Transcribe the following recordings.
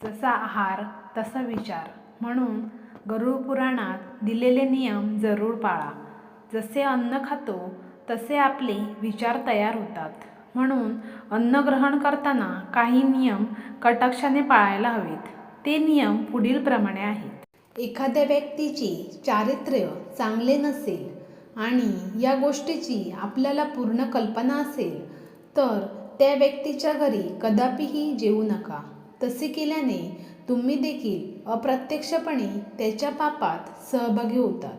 जसा आहार तसा विचार. म्हणून गरुड पुराणात दिलेले नियम जरूर पाळा. जसे अन्न खातो तसे आपले विचार तयार होतात. म्हणून अन्न ग्रहण करताना काही नियम कटाक्षाने पाळायला हवेत. ते नियम पुढीलप्रमाणे आहेत. एखाद्या व्यक्तीचे चारित्र्य चांगले नसेल आणि या गोष्टीची आपल्याला पूर्ण कल्पना असेल तर त्या व्यक्तीच्या घरी कदापिही जेवू नका. तसे केल्याने तुम्ही देखील अप्रत्यक्षपणे त्याच्या पापात सहभागी होतात.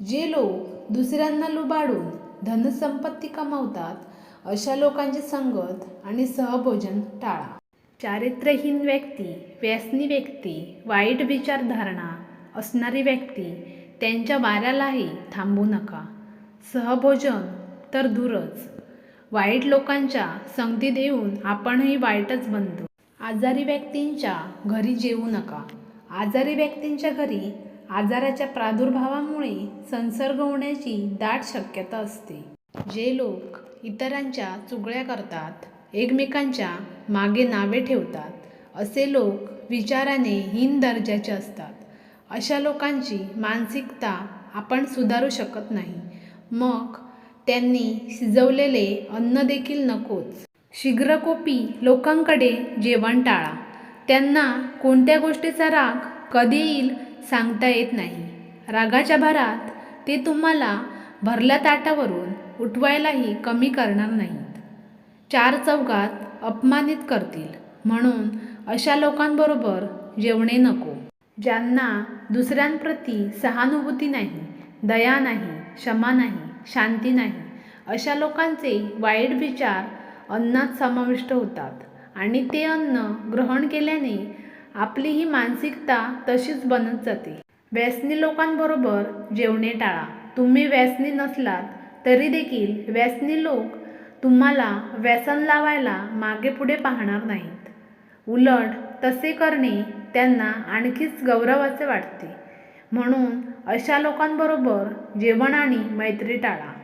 जे लोक दुसऱ्यांना लुबाडून धनसंपत्ती कमावतात अशा लोकांची संगत आणि सहभोजन टाळा. चारित्र्यहीन व्यक्ती व्यसनी व्यक्ती वाईट विचारधारणा असणारी व्यक्ती त्यांच्या वाऱ्यालाही थांबू नका. सहभोजन तर दूरच. वाईट लोकांच्या संगतीत येऊन आपणही वाईटच बनतो. आजारी व्यक्तींच्या घरी जेवू नका. आजारी व्यक्तींच्या घरी आजाराच्या प्रादुर्भावामुळे संसर्ग होण्याची दाट शक्यता असते. जे लोक इतरांच्या चुगळ्या करतात एकमेकांच्या मागे नावे ठेवतात असे लोक विचाराने हीन दर्जाचे असतात. अशा लोकांची मानसिकता आपण सुधारू शकत नाही. मग त्यांनी शिजवलेले अन्न देखील नकोच. शीघ्रकोपी लोकांकडे जेवण टाळा. त्यांना कोणत्या गोष्टीचा राग कधी येईल सांगता येत नाही. रागाच्या भरात ते तुम्हाला भरल्या ताटावरून उठवायलाही कमी करणार नाहीत. चार चौघात अपमानित करतील. म्हणून अशा लोकांबरोबर जेवणे नको. ज्यांना दुसऱ्यांप्रती सहानुभूती नाही दया नाही क्षमा नाही शांती नाही अशा लोकांचे वाईट विचार अन्नात समाविष्ट होतात. आणि ते अन्न ग्रहण केल्याने आपली ही मानसिकता तशीच बनत जाते. व्यसनी लोकांबरोबर जेवणे टाळा. तुम्ही व्यसनी नसलात तरी देखील व्यसनी लोक तुम्हाला व्यसन लावायला मागे पुढे पाहणार नाहीत. उलट तसे करणे त्यांना आणखीच गौरवाचे वाटते. म्हणून अशा लोकांबरोबर जेवण आणि मैत्री टाळा.